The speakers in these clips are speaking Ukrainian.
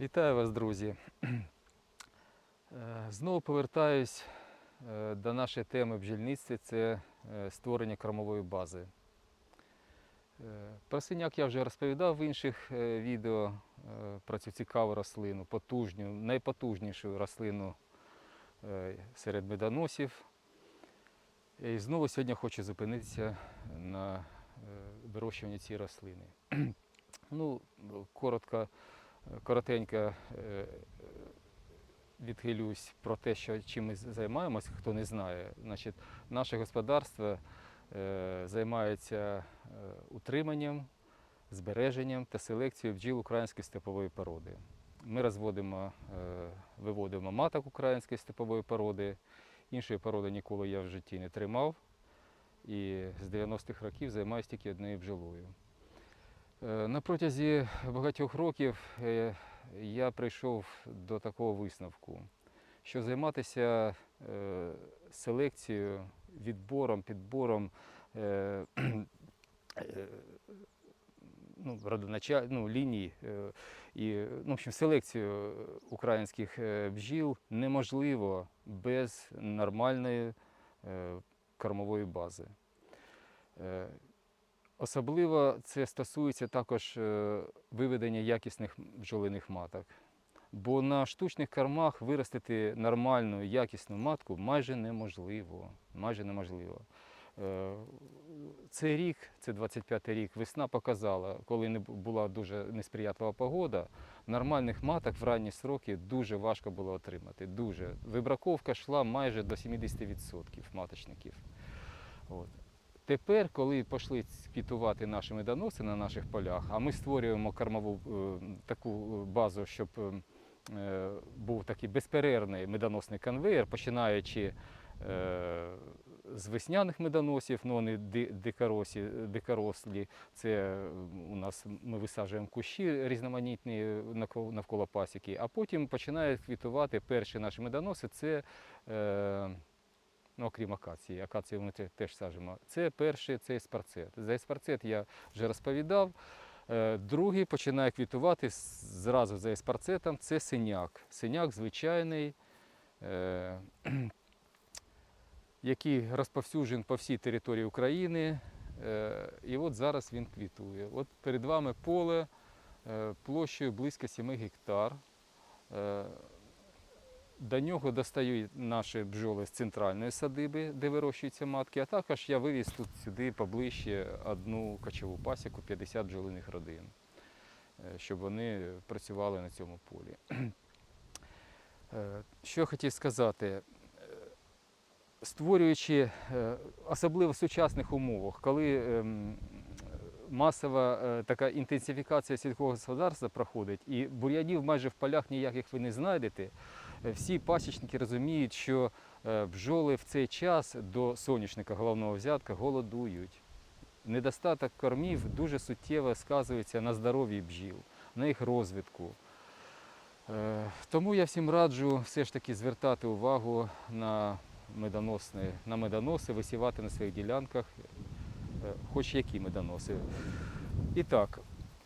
Вітаю вас, друзі. Е, Знову повертаюсь е, до нашої теми бджільництва це е, створення кормової бази. Про синяк я вже розповідав в інших відео про цю цікаву рослину, потужню, найпотужнішу рослину серед медоносів. І знову сьогодні хочу зупинитися на вирощуванні цієї рослини. Ну, коротко коротенько е, відхилюсь про те, що чим ми займаємося, хто не знає. Значить, наше господарство е, займається е, утриманням, збереженням та селекцією бджіл української степової породи. Ми розводимо, виводимо маток української степової породи. Іншої породи ніколи я в житті не тримав. І з 90-х років займаюся тільки однією бджолою. Е, На протязі багатьох років е, я прийшов до такого висновку, що займатися е, селекцією, відбором, підбором ну, родонача- ну, ліній і ну, в общем, селекцією українських бджіл неможливо без нормальної кормової бази. Особливо це стосується також е, виведення якісних бджолиних маток. Бо на штучних кормах виростити нормальну, якісну матку майже неможливо. Майже неможливо. Е, Цей рік, це 25-й рік, весна показала, коли не була дуже несприятлива погода, нормальних маток в ранні сроки дуже важко було отримати. Дуже. Вибраковка йшла майже до 70% маточників. От. Тепер, коли пішли квітувати наші медоноси на наших полях, а ми створюємо кормову е, таку базу, щоб е, е, був такий безперервний медоносний конвейер, починаючи е, з весняних медоносів, ну вони дикоросі, дикорослі. Це е, у нас ми висаджуємо кущі різноманітні навколо, пасіки, а потім починають квітувати перші наші медоноси. Це е, ну, окрім акації, акацію ми теж саджимо. Це перший це еспарцет. За еспарцет я вже розповідав. Е, Другий починає квітувати зразу за еспарцетом. Це синяк. Синяк звичайний, е, який розповсюджений по всій території України. Е, І от зараз він квітує. От перед вами поле площею близько 7 гектар. До нього достають наші бджоли з центральної садиби, де вирощуються матки, а також я вивіз тут сюди поближче одну кочову пасіку 50 бджолиних родин, е, щоб вони працювали на цьому полі. Е, Що я хотів сказати? Е, Створюючи, особливо в сучасних умовах, коли ем, масова така інтенсифікація сільського господарства проходить, і бур'янів майже в полях ніяких ви не знайдете, всі пасічники розуміють, що е, бджоли в цей час до соняшника головного взятка голодують. Недостаток кормів дуже суттєво сказується на здоров'ї бджіл, на їх розвитку. Е, Тому я всім раджу все ж таки звертати увагу на медоносні, на медоноси, висівати на своїх ділянках, е, хоч які медоноси. І так,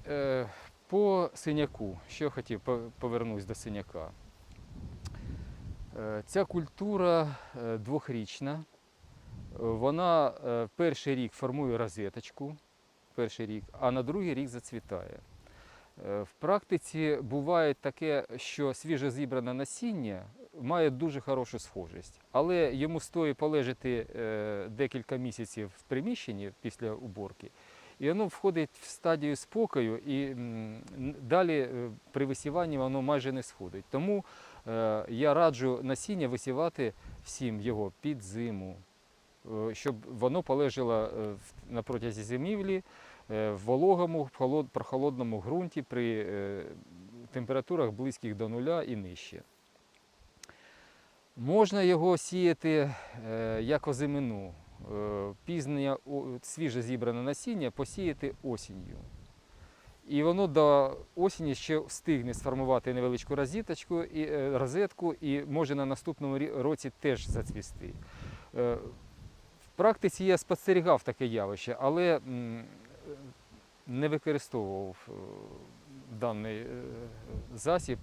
е, по синяку, що хотів, по- повернусь до синяка. Е, Ця культура е, двохрічна. Е, Вона перший рік формує розеточку, перший рік, а на другий рік зацвітає. В практиці буває таке, що свіже зібране насіння має дуже хорошу схожість, але йому стоїть полежати декілька місяців в приміщенні після уборки, і воно входить в стадію спокою, і далі при висіванні воно майже не сходить. Тому я раджу насіння висівати всім його під зиму, е, щоб воно полежало е, на протязі зимівлі е, в вологому, холод- прохолодному ґрунті при е, температурах близьких до нуля і нижче. Можна його сіяти е, як озимину. Е, Пізнє свіже зібране насіння посіяти осінню. І воно до осені ще встигне сформувати невеличку розеточку і, е, розетку і може на наступному році теж зацвісти. Е, В практиці я спостерігав таке явище, але не використовував е, даний засіб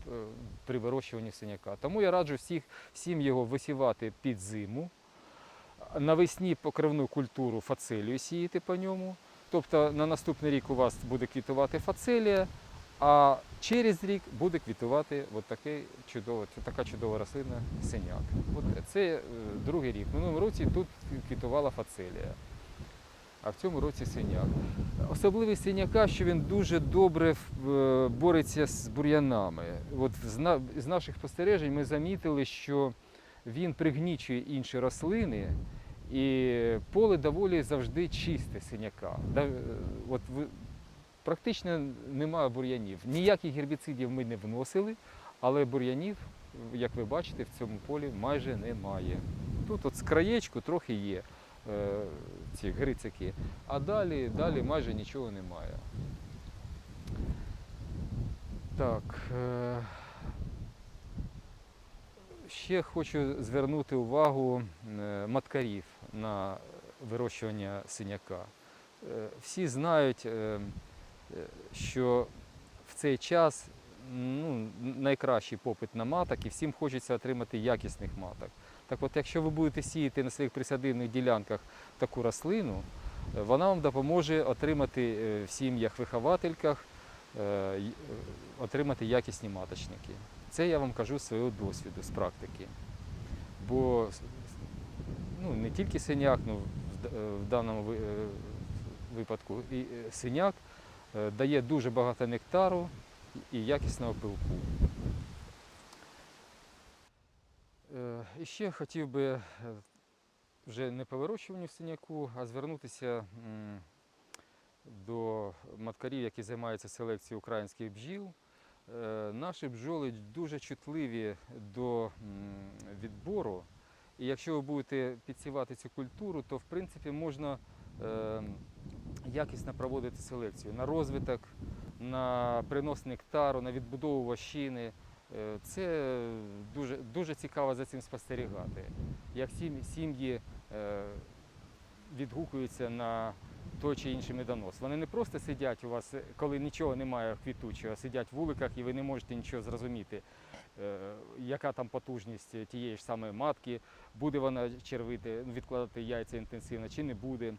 при вирощуванні синяка. Тому я раджу всіх, всім його висівати під зиму. Навесні покривну культуру фацелію сіяти по ньому. Тобто на наступний рік у вас буде квітувати фацелія, а через рік буде квітувати от такий чудово, це така чудова рослина синяк. От це е, другий рік. В минулому році тут квітувала фацелія, а в цьому році синяк. Особливість синяка, що він дуже добре е, бореться з бур'янами. От з наших спостережень ми замітили, що він пригнічує інші рослини, і поле доволі завжди чисте синяка. Е, От практично немає бур'янів. Ніяких гербіцидів ми не вносили, але бур'янів, як ви бачите, в цьому полі майже немає. Тут от з краєчку трохи є е, ці грицики, а далі, далі майже нічого немає. Так. Е, ще хочу звернути увагу маткарів на вирощування синяка. Е, Всі знають, е, що в цей час ну, найкращий попит на маток і всім хочеться отримати якісних маток. Так от, якщо ви будете сіяти на своїх присадибних ділянках таку рослину, е, вона вам допоможе отримати в сім'ях-виховательках отримати якісні маточники. Це я вам кажу з свого досвіду, з практики. Бо ну, не тільки синяк, ну, в, е, даному е, випадку і е, синяк дає дуже багато нектару і- якісного пилку. І ще хотів би вже не по вирощуванню синяку, а звернутися до маткарів, які займаються селекцією українських бджіл. Наші бджоли дуже чутливі до відбору. І якщо ви будете підсівати цю культуру, то в принципі можна е, якісно проводити селекцію на розвиток, на принос нектару, на відбудову вощини. Е, Це дуже, дуже цікаво за цим спостерігати. Як сім- сім'ї е, відгукуються на той чи інший медонос. Вони не просто сидять у вас, е, коли нічого немає квітучого, сидять в вуликах і ви не можете нічого зрозуміти, е, яка там потужність тієї ж самої матки, буде вона червити, відкладати яйця інтенсивно чи не буде.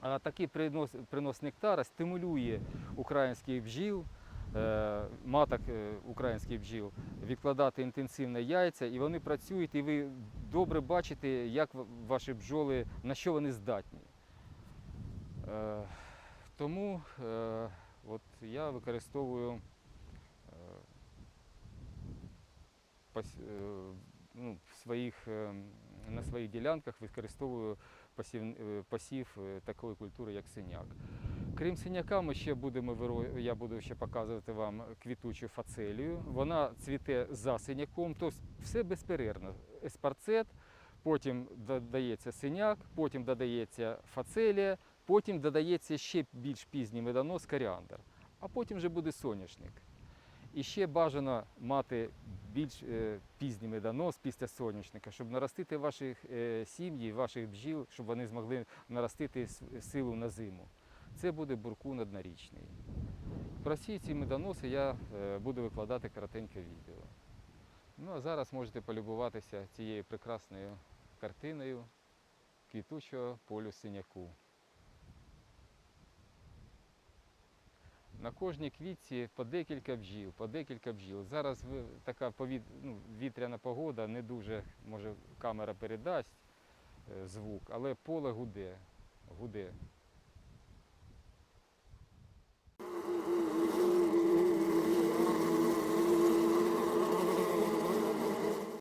А такий принос, принос нектара стимулює українських бджіл, е, маток е, українських бджіл відкладати інтенсивно яйця, і вони працюють, і ви добре бачите, як ваші бджоли, на що вони здатні. Е, Тому е, от я використовую е, ну, своїх, на своїх ділянках використовую посів, посів такої культури, як синяк. Крім синяка, ми ще будемо я буду ще показувати вам квітучу фацелію. Вона цвіте за синяком, тобто все безперервно. Еспарцет, потім додається синяк, потім додається фацелія, потім додається ще більш пізній медонос коріандр, а потім вже буде соняшник. І ще бажано мати більш е, пізній медонос після соняшника, щоб наростити ваші е, сім'ї, ваших бджіл, щоб вони змогли наростити силу на зиму. Це буде буркун однорічний. Про всі ці медоноси я е, буду викладати коротеньке відео. Ну а зараз можете полюбуватися цією прекрасною картиною квітучого полю синяку. На кожній квітці по декілька бджіл, по декілька бджіл. Зараз така повіт, ну, вітряна погода, не дуже, може, камера передасть е, звук, але поле гуде, гуде.